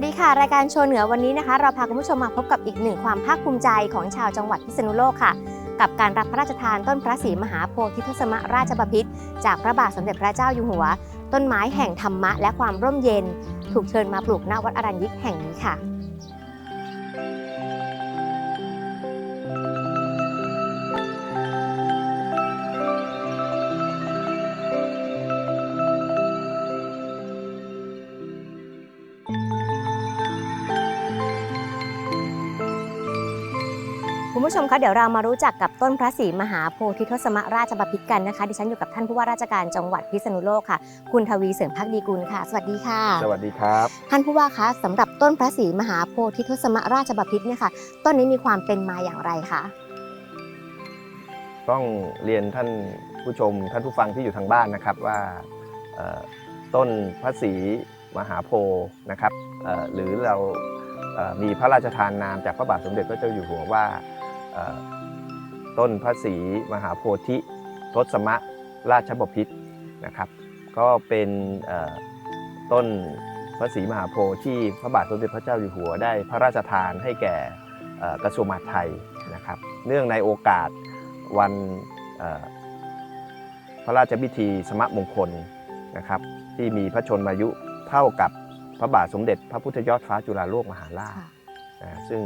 วัสดีค่ะ รายการโชว์เหนือวันนี้นะคะ เราพาคุณผู้ชมมาพบกับอีกหนึ่งความภาคภูมิใจของชาวจังหวัดพิษณุโลกค่ะ กับการรับพระราชทานต้นพระศรีมหาโพธิทศมราชบพิตรจากพระบาทสมเด็จพระเจ้าอยู่หัว ต้นไม้แห่งธรรมะและความร่มเย็น ถูกเชิญมาปลูกณวัดอรัญยิกแห่งนี้ค่ะ ผู้ชมคะเดี๋ยวเรามารู้จักกับต้นพระศรีมหาโพธิทศมราชบพิตรกันนะคะ ดิฉันอยู่กับท่านผู้ว่าราชการจังหวัดพิษณุโลกค่ะ คุณทวีเสริมพักดีกุลค่ะ สวัสดีค่ะ สวัสดีครับ ท่านผู้ว่าคะสำหรับต้นพระศรีมหาโพธิทศมราชบพิตรเนี่ยค่ะ ต้นนี้มีความเป็นมาอย่างไรคะ ต้องเรียนท่านผู้ชมท่านผู้ฟังที่อยู่ทางบ้านนะครับว่าเอ่อต้นพระศรีมหาโพธิ์นะครับเอ่อหรือเราเอ่อมีพระราชทานนามจากพระบาทสมเด็จพระเจ้าอยู่หัวว่าเอ่อ ต้นพระศรีมหาโพธิทศมราชบพิตรนะครับ ก็เป็นเอ่อต้นพระศรีมหาโพธิ์ที่พระบาทสมเด็จพระเจ้าอยู่หัวได้พระราชทานให้แก่เอ่อกระทรวงมหาดไทยนะครับ เนื่องในโอกาสวันเอ่อพระราชพิธีสมมงคลนะครับที่มีพระชนมายุเท่ากับพระบาทสมเด็จพระพุทธยอดฟ้าจุฬาโลกมหาราชนะซึ่ง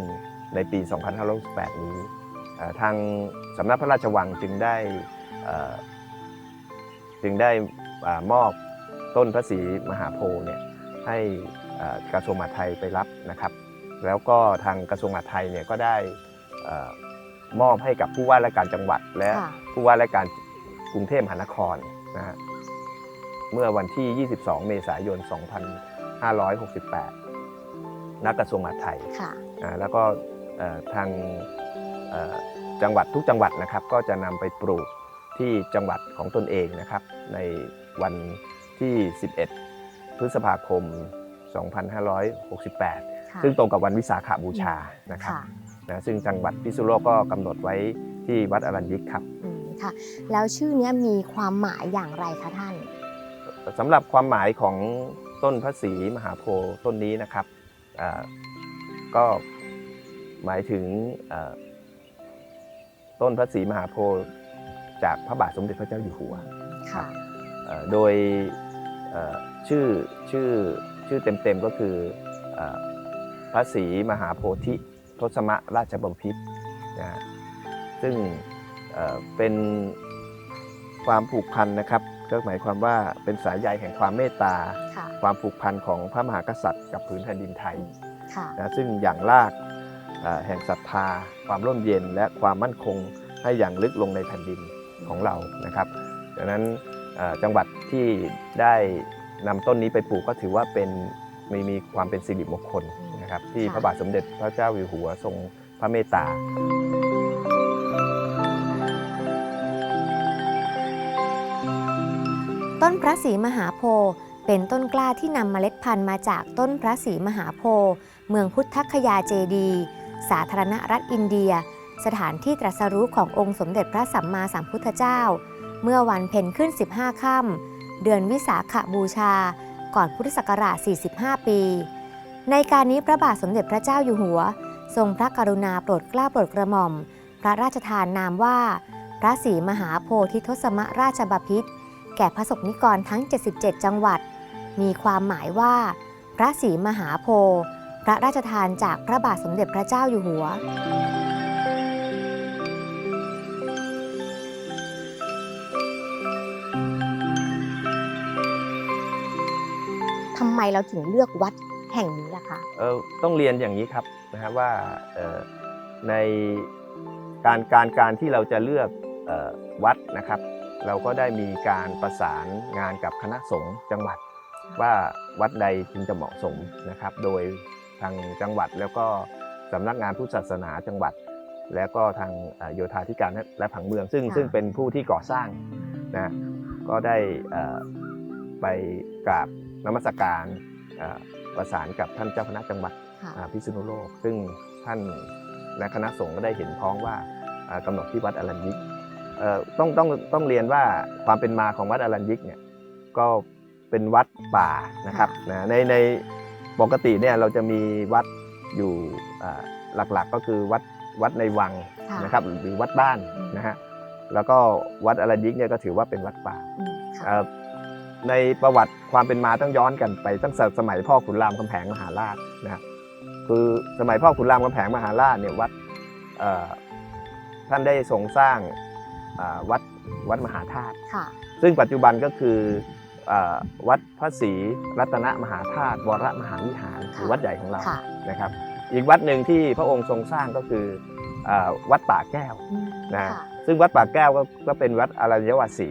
ในปี 2568 นี้เอ่อทางสำนักพระราชวังจึงได้เอ่อจึงได้อามอบต้นพระศรีมหาโพธิ์เนี่ยให้เอ่อกระทรวงมหาดไทยไปรับนะครับ แล้วก็ทางกระทรวงมหาดไทยเนี่ยก็ได้เอ่อมอบให้กับผู้ว่าราชการจังหวัด และค่ะผู้ว่าราชการกรุงเทพมหานครนะฮะเมื่อวันที่ 22 เมษายน 2568นักกระทรวงมหาดไทยค่ะอ่าแล้วก็เอ่อ ทางเอ่อจังหวัดทุกจังหวัดนะครับ ก็จะนำไปปลูกที่จังหวัดของตนเองนะครับ ในวันที่ 11 พฤษภาคม 2568ค่ะซึ่งตรงกับวันวิสาขบูชานะครับค่ะนะซึ่งจังหวัดพิษณุโลกก็กำหนดไว้ที่วัดอรัญยิกครับอืมค่ะแล้วชื่อเนี้ยมีความหมายอย่างไรคะท่านสำหรับความหมายของต้นพระศรีมหาโพธิ์ต้นนี้นะครับอ่าก็ หมายถึงอ่าต้นพระศรีมหาโพธิ์จากพระบาทสมเด็จพระเจ้าอยู่หัวค่ะเอ่อโดยเอ่อชื่อชื่อชื่อเต็มๆก็คือเอ่อพระศรีมหาโพธิทศมราชบพิตรนะฮะซึ่งเอ่อเป็นความผูกพันนะครับก็หมายความว่าเป็นสายใยแห่งความเมตตาค่ะความผูกพันของพระมหากษัตริย์กับผืนแผ่นดินไทยค่ะนะซึ่งอย่างลากเอ่อ แห่งศรัทธา ความร่มเย็นและความมั่นคงให้อย่างลึกลงในแผ่นดินของเรานะครับดังนั้นเอ่อจังหวัดที่ได้นำต้นนี้ไปปลูกก็ถือว่าเป็นมีมีความเป็นสิริมงคลนะครับที่ค่ะพระบาทสมเด็จพระเจ้าอยู่หัวทรงพระเมตตาต้นพระศรีมหาโพธิ์เป็นต้นกล้าที่นำเมล็ดพันธุ์มาจากต้นพระศรีมหาโพธิ์เมืองพุทธคยาเจดีย์ สาธารณรัฐอินเดีย สถานที่ตรัสรู้ขององค์สมเด็จพระสัมมาสัมพุทธเจ้า เมื่อวันเพ็ญขึ้น 15 ค่ำเดือนวิสาขบูชา ก่อนพุทธศักราช 45 ปี ในการนี้พระบาทสมเด็จพระเจ้าอยู่หัว ทรงพระกรุณาโปรดเกล้าโปรดกระหม่อม พระราชทานนามว่า พระศรีมหาโพธิทศมราชบพิตรแก่พระสงฆ์นิกรทั้ง 77 จังหวัด มีความหมายว่า พระศรีมหาโพธิ พระราชทานจากพระบาทสมเด็จพระเจ้าอยู่หัว ทำไมเราถึงเลือกวัดแห่งนี้ล่ะคะ เอ่อต้องเรียนอย่างนี้ครับนะครับว่าเอ่อในการการการที่เราจะเลือกออวัดนะครับ เราก็ได้มีการประสานงานกับคณะสงฆ์จังหวัดว่าวัดใดจึงจะเหมาะสมนะครับ โดย ทางจังหวัด แล้วก็สำนักงานพุทธศาสนาจังหวัด แล้วก็ทางเอ่อโยธาธิการและผังเมือง ซึ่งค่ะซึ่งเป็นผู้ที่ก่อสร้างนะก็ได้เอ่อไปกราบนมัสการเอ่อประสานกับท่านเจ้าคณะจังหวัดค่ะอ่าพิษณุโลก ซึ่งท่านและคณะสงฆ์ก็ได้เห็นพ้องว่าอ่ากำหนดที่วัดอรัญยิกเอ่อต้องต้องต้องเรียนว่าความเป็นมาของวัดอรัญยิกเนี่ยก็เป็นวัดป่านะครับนะในใน ปกติเนี่ยเราจะมีวัดอยู่อ่าหลักๆก็คือวัดวัดในวังค่ะนะครับหรือวัดบ้านอืมนะฮะแล้วก็วัดอรัญยิกเนี่ยก็ถือว่าเป็นวัดป่าอืมค่ะเอ่อในประวัติความเป็นมาต้องย้อนกันไปตั้งแต่สมัยพ่อขุนรามคำแผงมหาราชนะครับคือสมัยพ่อขุนรามคำแผงมหาราชเนี่ยวัดเอ่อท่านได้ทรงสร้างอ่าวัดวัดมหาธาตุค่ะซึ่งปัจจุบันก็คืออ่า วัดพระศรีรัตนมหาธาตุวรมหาวิหารหรือวัดใหญ่ของเราค่ะ นะครับ อีกวัดหนึ่งที่พระองค์ทรงสร้างก็คืออ่าวัดป่าแก้วอืมนะค่ะซึ่งวัดป่าแก้วก็ก็เป็นวัดอรัญญวาสี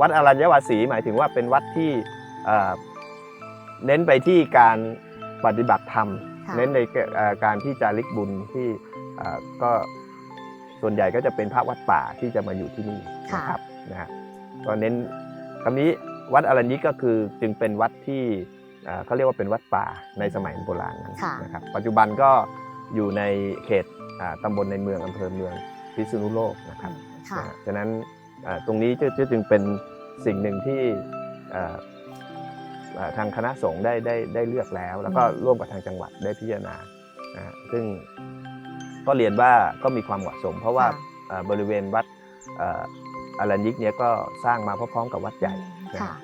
วัดอรัญญวาสีหมายถึงว่าเป็นวัดที่เอ่อเน้นไปที่การปฏิบัติธรรม ค่ะ เน้นในเอ่อการที่จาริกบุญที่เอ่อก็ส่วนใหญ่ก็จะเป็นพระวัดป่าที่จะมาอยู่ที่นี่นะครับนะฮะก็เน้นคำนี้ วัดอรัญญิกก็คือจึงเป็นวัดที่เอ่อเขาเรียกว่าเป็นวัดป่าในสมัยโบราณนั้นค่ะนะครับปัจจุบันก็อยู่ในเขตอ่าตำบลในเมืองอำเภอเมืองพิษณุโลกนะครับค่ะนะฉะนั้นเอ่อตรงนี้จะจะจึงเป็นสิ่งหนึ่งที่เอ่อเอ่อทางคณะสงฆ์ได้ได้ได้เลือกแล้ว แล้วก็อืมร่วมกับทางจังหวัดได้พิจารณานะฮะซึ่งก็เรียนว่าก็มีความเหมาะสม เพราะว่าเอ่อบริเวณวัดเอ่ออรัญยิกเนี่ยก็สร้างมาพร้อมๆกับวัดใหญ่นะ ค่ะฮะ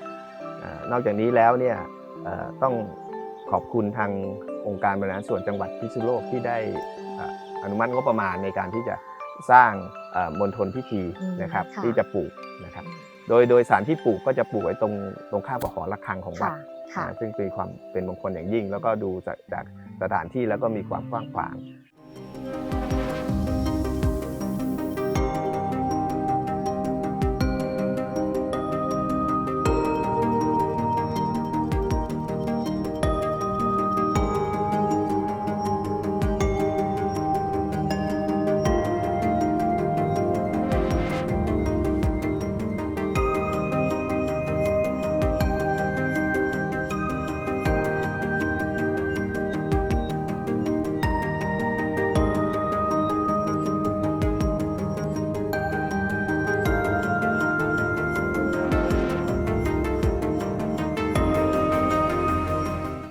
เอ่อนอกจากนี้แล้วเนี่ยเอ่อต้องขอบคุณทางองค์การบริหารส่วนจังหวัดพิษณุโลกที่ได้เอ่ออนุมัติงบประมาณในการที่จะสร้างเอ่อมณฑลพิธีอืมนะครับค่ะที่จะปลูกนะครับ โดยโดยสถานที่ปลูกก็จะปลูกไว้ตรงตรงข้ามกับหอระฆังของวัค่ะดค่ะนะซึ่งมีความเป็นมงคลอย่างยิ่ง แล้วก็ดูจากจากสถานที่แล้วก็มีความกว้างขวาง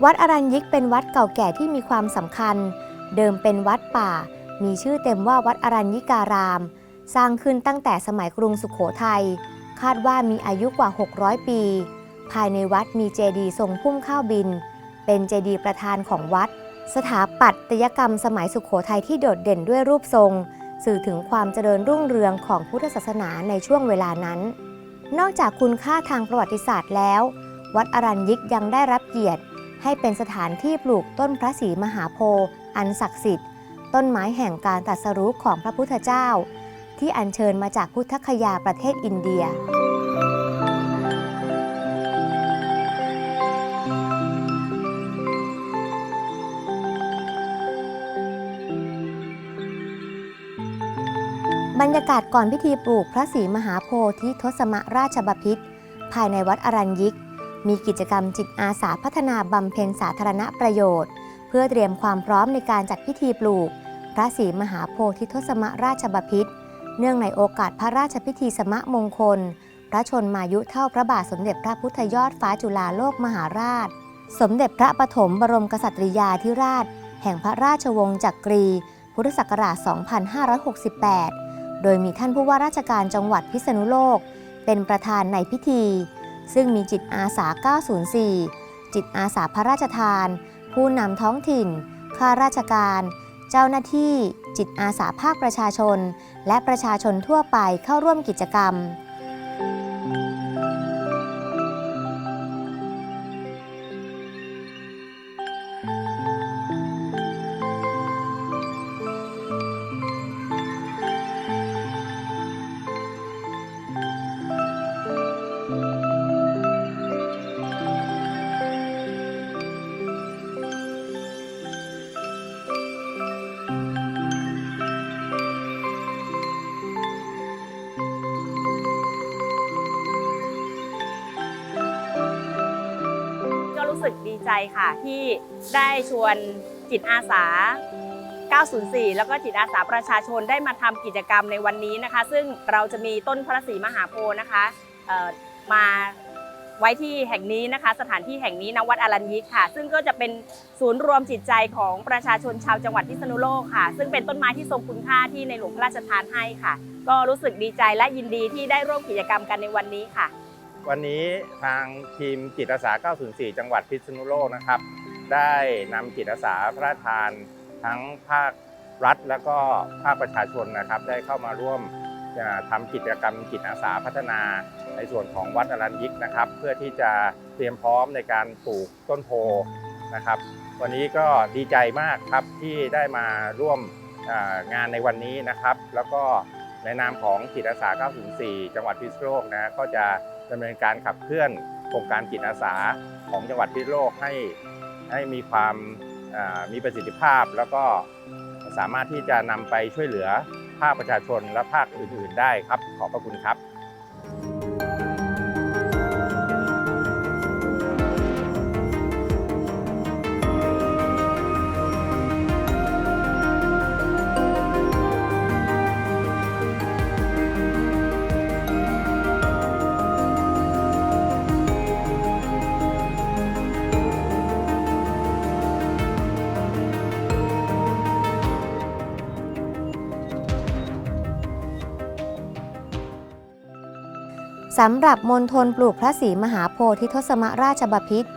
วัดอรัญยิกเป็นวัดเก่าแก่ที่มีความสำคัญ เดิมเป็นวัดป่า มีชื่อเต็มว่าวัดอรัญญิการาม สร้างขึ้นตั้งแต่สมัยกรุงสุขโขทัย คาดว่ามีอายุกว่า 600 ปี ภายในวัดมีเจดีย์ทรงพุ่มข้าวบิน เป็นเจดีย์ประธานของวัด สถาปัตยกรรมสมัยสุขโขทัยที่โดดเด่นด้วยรูปทรง สื่อถึงความเจริญรุ่งเรืองของพุทธศาสนาในช่วงเวลานั้น นอกจากคุณค่าทางประวัติศาสตร์แล้ว วัดอรัญยิกยังได้รับเกียรติ ให้เป็นสถานที่ปลูกต้นพระศรีมหาโพธิ์อันศักดิ์สิทธิ์ ต้นไม้แห่งการตรัสรู้ของพระพุทธเจ้า ที่อัญเชิญมาจากพุทธคยาประเทศอินเดียบรรยากาศก่อนพิธีปลูกพระศรีมหาโพธิทศมราชบพิตรภายในวัดอรัญยิก มีกิจกรรมจิตอาสาพัฒนาบำเพ็ญสาธารณประโยชน์ เพื่อเตรียมความพร้อมในการจัดพิธีปลูก พระศรีมหาโพธิทศมราชบพิตรเนื่องในโอกาสพระราชพิธีสมะมงคล พระชนมายุเท่าพระบาทสมเด็จพระพุทธยอดฟ้าจุฬาโลกมหาราช สมเด็จพระปฐมบรมกษัตริยาธิราช แห่งพระราชวงศ์จักรี พุทธศักราช 2568 โดยมีท่านผู้ว่าราชการจังหวัดพิษณุโลก เป็นประธานในพิธี ซึ่งมีจิตอาสา 904 จิตอาสาพระราชทาน ผู้นำท้องถิ่น ข้าราชการ เจ้าหน้าที่ จิตอาสาภาคประชาชน และประชาชนทั่วไปเข้าร่วมกิจกรรม สึกดีใจค่ะ ที่ได้ชวนจิตอาสา 904 แล้วก็จิตอาสาประชาชนได้มาทำกิจกรรมในวันนี้นะคะ ซึ่งเราจะมีต้นพระศรีมหาโพธิ์นะคะมาไว้ที่แห่งนี้นะคะ สถานที่แห่งนี้ณวัดอรัญยิกค่ะ ซึ่งก็จะเป็นศูนย์รวมจิตใจของประชาชนชาวจังหวัดพิษณุโลกค่ะ ซึ่งเป็นต้นไม้ที่ทรงคุณค่าที่ในหลวงพระราชทานให้ค่ะ ก็รู้สึกดีใจและยินดีที่ได้ร่วมกิจกรรมกันในวันนี้ค่ะ วันนี้ทางทีมจิตอาสา 904 จังหวัดพิษณุโลกนะครับ ได้นำจิตอาสาพระราชทานทั้งภาครัฐ และก็ภาคประชาชนนะครับ ได้เข้ามาร่วมทำกิจกรรมจิตอาสาพัฒนา ในส่วนของวัดอรัญยิกนะครับ เพื่อที่จะเตรียมพร้อมในการปลูกต้นโพนะครับ วันนี้ก็ดีใจมากครับที่ได้มาร่วมงานในวันนี้นะครับ แล้วก็ในนามของจิตอาสา 904 จังหวัดพิษณุโลกนะก็จะ ดำเนินการขับเคลื่อนโครงการจิตอาสาของจังหวัดพิษณุโลกให้ให้มีความมีประสิทธิภาพ แล้วก็สามารถที่จะนำไปช่วยเหลือภาคประชาชนและภาคอื่น ๆ ได้ครับ ขอบพระคุณครับ สำหรับมณฑลปลูกพระศรีมหาโพธิทศมราชบพิตร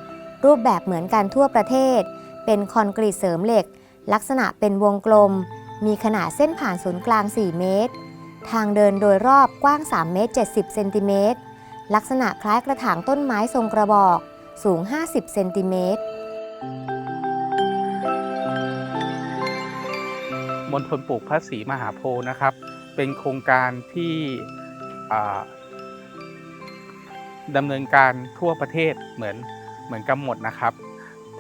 รูปแบบเหมือนกันทั่วประเทศ เป็นคอนกรีตเสริมเหล็ก ลักษณะเป็นวงกลม มีขนาดเส้นผ่านศูนย์กลาง 4 เมตร ทางเดินโดยรอบกว้าง 3 เมตร 70 เซนติเมตร ลักษณะคล้ายกระถางต้นไม้ทรงกระบอก สูง 50 เซนติเมตรมณฑลปลูกพระศรีมหาโพธิ์นะครับ เป็นโครงการที่ ดำเนินการทั่วประเทศเหมือนเหมือนกันหมดนะครับ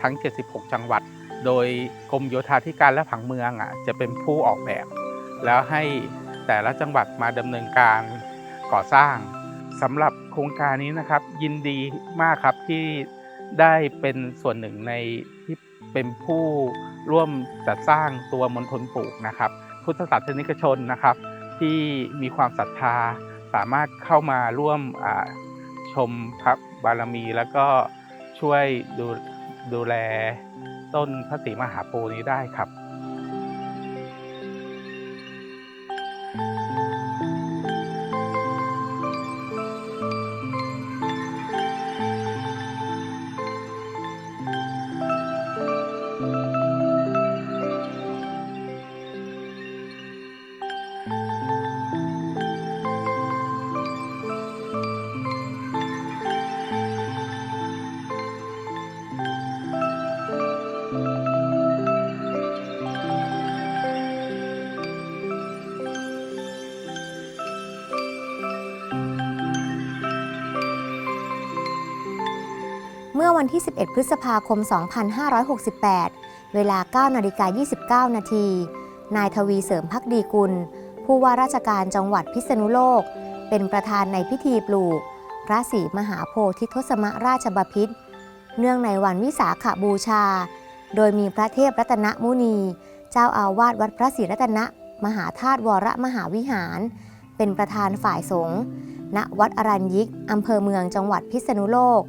ทั้ง 76 จังหวัด โดยกรมโยธาธิการและผังเมืองอะจะเป็นผู้ออกแบบ แล้วให้แต่ละจังหวัดมาดำเนินการก่อสร้างสำหรับโครงการนี้นะครับ ยินดีมากครับที่ได้เป็นส่วนหนึ่งในที่เป็นผู้ร่วมจัดสร้างตัวมณฑลปลูกนะครับ พุทธศาสนิกชนนะครับ ที่มีความศรัทธาสามารถเข้ามาร่วมอ่า ชมพระบารมี แล้วก็ช่วยดูดูแลต้นพระศรีมหาโพนี้ได้ครับ วันที่ 11 พฤษภาคม 2568 เวลา 9 นาฬิกา 29 นาที นายทวีเสริมพักดีกุล ผู้ว่าราชการจังหวัดพิษณุโลก เป็นประธานในพิธีปลูก พระศรีมหาโพธิทศมราชบพิตรเนื่องในวันวิสาขบูชา โดยมีพระเทพรัตนมุนี เจ้าอาวาสวัดพระศรีรัตนมหาธาตุวรมหาวิหาร เป็นประธานฝ่ายสงฆ์ณวัดอรัญยิกอำเภอเมืองจังหวัดพิษณุโลก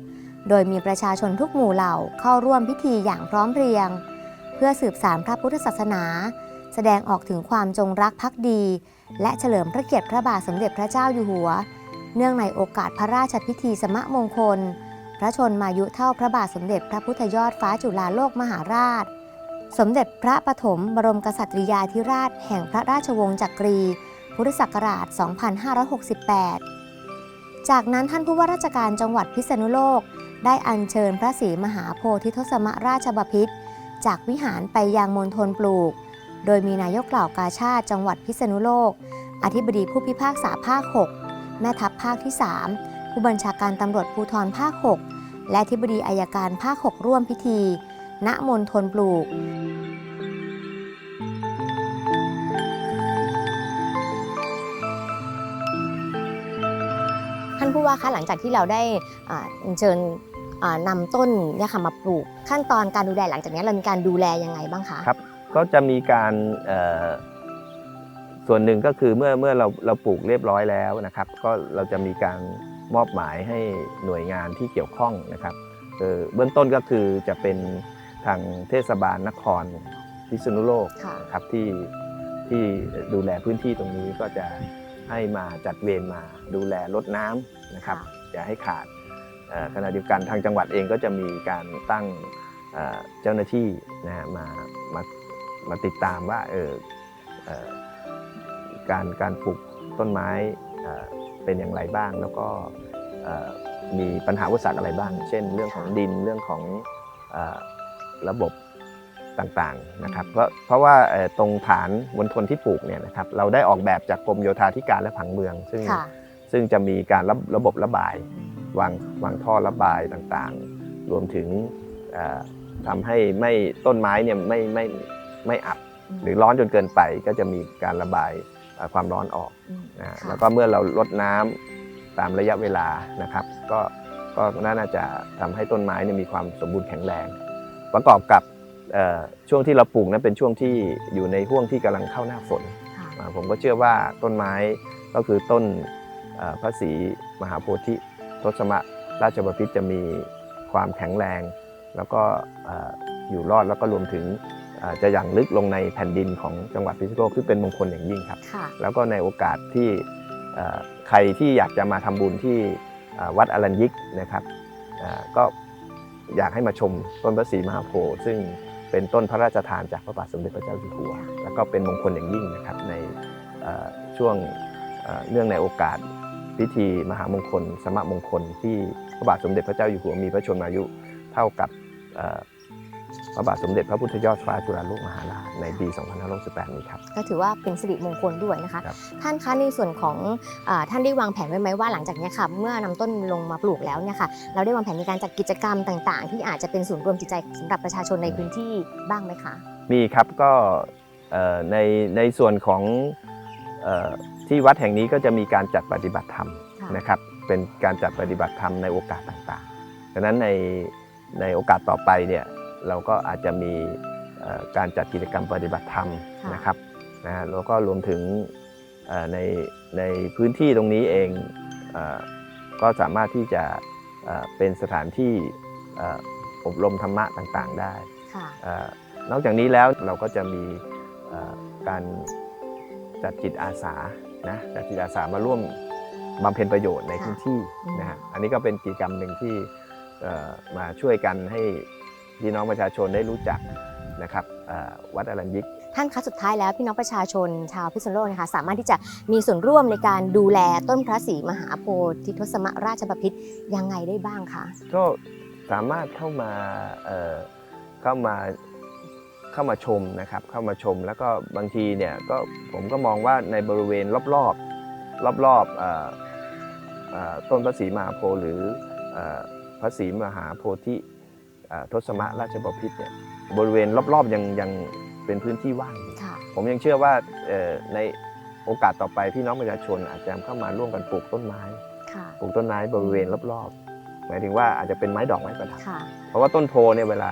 โดยมีประชาชนทุกหมู่เหล่าเข้าร่วมพิธีอย่างพร้อมเพรียง เพื่อสืบสานพระพุทธศาสนา แสดงออกถึงความจงรักภักดี และเฉลิมพระเกียรติพระบาทสมเด็จพระเจ้าอยู่หัว เนื่องในโอกาสพระราชพิธีสมะมงคล พระชนมายุเท่าพระบาทสมเด็จพระพุทธยอดฟ้าจุฬาโลกมหาราช สมเด็จพระปฐมบรมกษัตริยาธิราช แห่งพระราชวงศ์จักรี พุทธศักราช 2568 จากนั้นท่านผู้ว่าราชการจังหวัดพิษณุโลก ได้อัญเชิญพระศรีมหาโพธิทศมราชบพิตรจากวิหารไปยังมณฑลปลูก โดยมีนายกเหล่ากาชาติจังหวัดพิษณุโลก อธิบดีผู้พิพากษาภาค 6 แม่ทัพภาคที่ 3 ผู้บัญชาการตำรวจภูธรภาค 6 และอธิบดีอายการภาค 6 ร่วมพิธี ณมณฑลปลูกท่านผู้ว่าคะหลังจากที่เราได้อัญเชิญ อ่านำต้นเนี่ยค่ะมาปลูก ขั้นตอนการดูแลหลังจากนี้เรามีการดูแลยังไงบ้างคะครับ ก็จะมีการเอ่อส่วนหนึ่งก็คือเมื่อเมื่อเราเราปลูกเรียบร้อยแล้วนะครับ ก็เราจะมีการมอบหมายให้หน่วยงานที่เกี่ยวข้องนะครับเอ่อเบื้องต้นก็คือจะเป็นทางเทศบาลนครพิษณุโลกค่ะนะครับที่ที่ดูแลพื้นที่ตรงนี้ก็จะให้มาจัดเวรมาดูแลรดน้ำนะครับค่ะอย่าให้ขาดเอ่อ ขณะเดียวกันทางจังหวัดเองก็จะมีการตั้งเอ่อเจ้าหน้าที่นะฮะมามามาติดตามว่าเออเอ่อการการปลูกต้นไม้เอ่อเป็นอย่างไรบ้าง แล้วก็เอ่อมีปัญหาอุปสรรคอะไรบ้าง เช่น เรื่องของดินเรื่องของเอ่อระบบต่างๆนะครับเพราะเพราะว่าเอ่อตรงฐานมณฑลที่ปลูกเนี่ยนะครับเราได้ออกแบบจากกรมโยธาธิการและผังเมือง ซึ่งค่ะซึ่งจะมีการระระบบระบาย วางวางท่อระบายต่างๆ รวมถึงเอ่อทำให้ไม่ต้นไม้เนี่ยไม่ไม่ไม่อับหรือร้อนจนเกินไปก็จะมีการระบายเอ่อความร้อนออกอืมนะฮะค่ะแล้วก็เมื่อเราลดน้ำตามระยะเวลานะครับ ก็ก็น่าจะทำให้ต้นไม้เนี่ยมีความสมบูรณ์แข็งแรง ประกอบกับเอ่อช่วงที่เราปลูกนั้นเป็นช่วงที่อยู่ในห่วงที่กำลังเข้าหน้าฝนค่ะอ่าผมก็เชื่อว่าต้นไม้ก็คือต้นเอ่อพระศรีมหาโพธิ ทศมราชบพิตรจะมีความแข็งแรง แล้วก็เอ่ออยู่รอดแล้วก็รวมถึงเอ่อจะอย่างลึกลงในแผ่นดินของจังหวัดพิษณุโลกซึ่งเป็นมงคลอย่างยิ่งครับค่ะแล้วก็ในโอกาสที่เอ่อใครที่อยากจะมาทำบุญที่เอ่อวัดอรัญยิกนะครับเอ่อก็อยากให้มาชมต้นพระศรีมหาโพธิ์ซึ่งเป็นต้นพระราชทานจากพระบาทสมเด็จพระเจ้าอยู่หัว แล้วก็เป็นมงคลอย่างยิ่งนะครับในเอ่อช่วงเอ่อเนื่องในโอกาส พิธีมหามงคล สมะมงคล ที่พระบาทสมเด็จพระเจ้าอยู่หัวมีพระชนมายุเท่ากับเอ่อพระบาทสมเด็จพระพุทธยอดฟ้าจุฬาโลกมหาราชในปี 2568นี้ครับ ก็ถือว่าเป็นสิริมงคลด้วยนะคะครับท่านคะในส่วนของอาท่านได้วางแผนไว้ไหมว่าหลังจากเนี้ยค่ะเมื่อนำต้นลงมาปลูกแล้วเนี่ยค่ะเราได้วางแผนในการจัดกิจกรรมต่างๆ ที่อาจจะเป็นศูนย์รวมจิตใจสำหรับประชาชนในพื้นที่บ้างไหมคะ มีครับก็เอ่อในในส่วนของเอ่อ ที่วัดแห่งนี้ก็จะมีการจัดปฏิบัติธรรมค่ะนะครับ เป็นการจัดปฏิบัติธรรมในโอกาสต่างๆดังนั้นในในโอกาสต่อไปเนี่ยเราก็อาจจะมีเอ่อการจัดกิจกรรมปฏิบัติธรรมค่ะนะครับนะฮะแล้วก็รวมถึงเอ่อในในพื้นที่ตรงนี้เองเอ่อก็สามารถที่จะเอ่อเป็นสถานที่เอ่ออบรมธรรมะต่างๆได้ค่ะเอ่อนอกจากนี้แล้วเราก็จะมีเอ่อการจัดจิตอาสา นะจัดจิตอาสามาร่วมบำเพ็ญประโยชน์ในค่ะพื้นที่อืมนะฮะอันนี้ก็เป็นกิจกรรมหนึ่งที่เอ่อมาช่วยกันให้พี่น้องประชาชนได้รู้จักนะครับเอ่อวัดอรัญยิกท่านคะสุดท้ายแล้วพี่น้องประชาชนชาวพิษณุโลกนะคะสามารถที่จะมีส่วนร่วมในการดูแลต้นพระศรีมหาโพธิทศมราชบพิตรยังไงได้บ้างคะก็สามารถเข้ามาเอ่อเข้ามา เข้ามาชมนะครับเข้ามาชมแล้วก็บางทีเนี่ยก็ผมก็มองว่าในบริเวณรอบๆรอบๆเอ่อเอ่อต้นพระศรีมหาโพธิ์หรืออพระศรีมหาโพธิทศมราชบพิตรเนี่ยบริเวณรอบๆยังยังเป็นพื้นที่ว่างอยู่ผมยังเชื่อว่าในโอกาสต่อไปพี่น้องประชาชนอาจจะเข้ามาร่วมกันปลูกต้นไม้ปลูกต้นไม้บริเวณรอบๆหมายถึงว่าอาจจะเป็นไม้ดอกไม้ประดับเพราะว่าต้นโพเนี่ยเวลา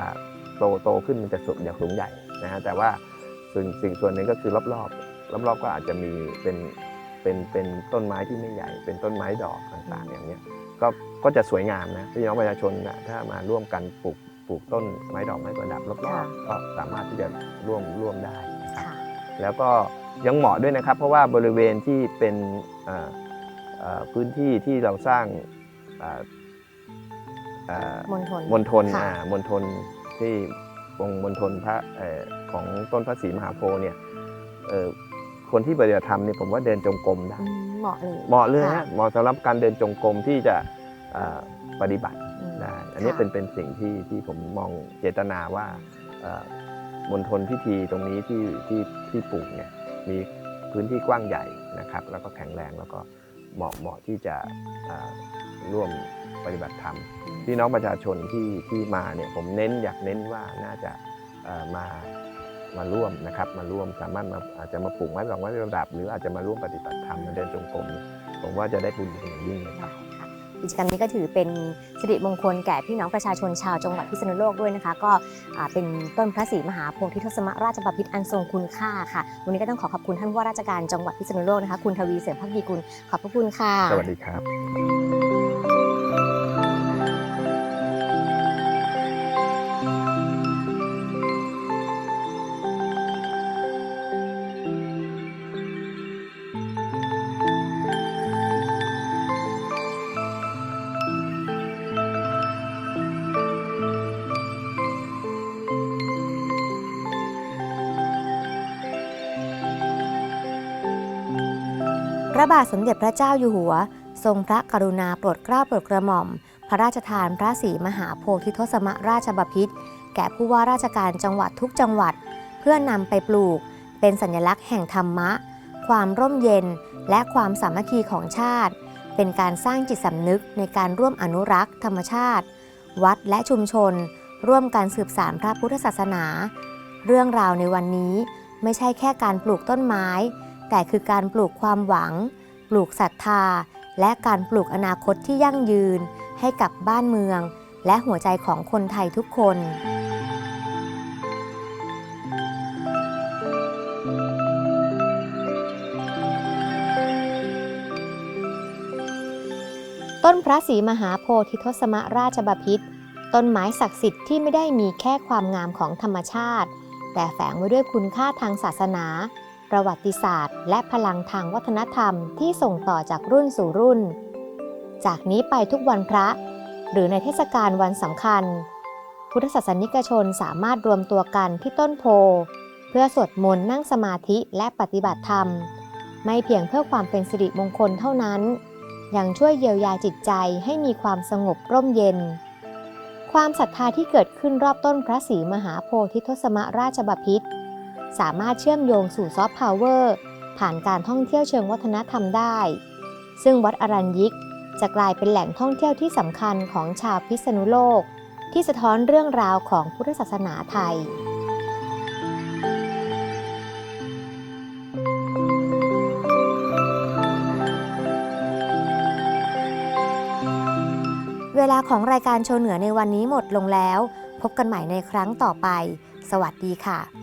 โตโตขึ้นมันจะสูงอย่างสูงใหญ่นะฮะแต่ว่าสิ่งสิ่งส่วนหนึ่งก็คือรอบๆรอบๆก็อาจจะมีเป็นเป็นเป็นต้นไม้ที่ไม่ใหญ่ เป็นต้นไม้ดอกต่างๆอย่างเนี้ยก็ก็จะสวยงามนะพี่น้องประชาชนนะถ้ามาร่วมกันปลูกปลูกต้นไม้ดอกไม้ประดับรอบค่ะๆก็สามารถที่จะร่วมร่วมได้นะครับค่ะแล้วก็ยังเหมาะด้วยนะครับ เพราะว่าบริเวณที่เป็นเอ่อเอ่อพื้นที่ที่เราสร้างเอ่อเอ่อมณฑลมณฑลค่ะอ่ามณฑล ที่องค์มณฑลพระเอ่อของต้นพระศรีมหาโพธิ์เนี่ยเอ่อคนที่ปฏิบัติธรรมเนี่ยผมว่าเดินจงกรมได้อืมเหมาะเลยเหมาะเลยค่ฮะเหมาะสำหรับการเดินจงกรมที่จะเอ่อปฏิบัติอืมได้อันนี้ค่ะเป็นเป็นสิ่งที่ที่ผมมองเจตนาว่าเอ่อมณฑลพิธีตรงนี้ที่ที่ที่ปลูกเนี่ยมีพื้นที่กว้างใหญ่นะครับ แล้วก็แข็งแรงแล้วก็เหมาะเหมาะที่จะเอ่อร่วม ปฏิบัติธรรมพี่น้องประชาชนที่ที่มาเนี่ยผมเน้นอยากเน้นว่าน่าจะเอ่อมามาร่วมนะครับมาร่วมสามารถมาอาจจะมาปลูกไม้ดอกไม้ประดับ หรืออาจจะมาร่วมปฏิบัติธรรมมาเดินจงกรมเนี่ยผมว่าจะได้บุญเป็นอย่างยิ่งเลยครับได้ค่ะกิจกรรมนี้ก็ถือเป็นสิริมงคลแก่พี่น้องประชาชนชาวจังหวัดพิษณุโลกด้วยนะคะ ก็อ่าเป็นต้นพระศรีมหาโพธิทศมราชบพิตรอันทรงคุณค่าค่ะ วันนี้ก็ต้องขอขอบคุณท่านว่าราชการจังหวัดพิษณุโลกนะคะ คุณทวีเสริมพักดีกุลขอบพระคุณค่ะ สวัสดีครับ บาทสมเด็จพระเจ้าอยู่หัว ทรงพระกรุณาโปรดเกล้าโปรดกระหม่อม พระราชทานพระศรีมหาโพธิทศมราชบพิตรแก่ผู้ว่าราชการจังหวัดทุกจังหวัด เพื่อนำไปปลูก เป็นสัญลักษณ์แห่งธรรมะ ความร่มเย็น และความสามัคคีของชาติ เป็นการสร้างจิตสำนึกในการร่วมอนุรักษ์ ธรรมชาติ วัดและชุมชน ร่วมกันสืบสานพระพุทธศาสนา เรื่องราวในวันนี้ไม่ใช่แค่การปลูกต้นไม้ แต่คือการปลูกความหวัง ปลูกศรัทธา และการปลูกอนาคตที่ยั่งยืน ให้กับบ้านเมือง และหัวใจของคนไทยทุกคนต้นพระศรีมหาโพธิทศมราชบพิตรต้นไม้ศักดิ์สิทธิ์ที่ไม่ได้มีแค่ความงามของธรรมชาติ แต่แฝงไว้ด้วยคุณค่าทางศาสนา ประวัติศาสตร์ และพลังทางวัฒนธรรมที่ส่งต่อจากรุ่นสู่รุ่น จากนี้ไปทุกวันพระ หรือในเทศกาลวันสำคัญ พุทธศาสนิกชนสามารถรวมตัวกันที่ต้นโพ เพื่อสวดมนต์นั่งสมาธิและปฏิบัติธรรม ไม่เพียงเพื่อความเป็นสิริมงคลเท่านั้น ยังช่วยเยียวยาจิตใจให้มีความสงบร่มเย็นความศรัทธาที่เกิดขึ้นรอบต้นพระศรีมหาโพธิทศมราชบพิตร สามารถเชื่อมโยงสู่ซอฟต์พาวเวอร์ผ่านการท่องเที่ยวเชิงวัฒนธรรมได้ ซึ่งวัดอรัญยิก จะกลายเป็นแหล่งท่องเที่ยวที่สำคัญของชาวพิษณุโลก ที่สะท้อนเรื่องราวของพุทธศาสนาไทยเวลาของรายการโชว์เหนือในวันนี้หมดลงแล้ว พบกันใหม่ในครั้งต่อไป สวัสดีค่ะ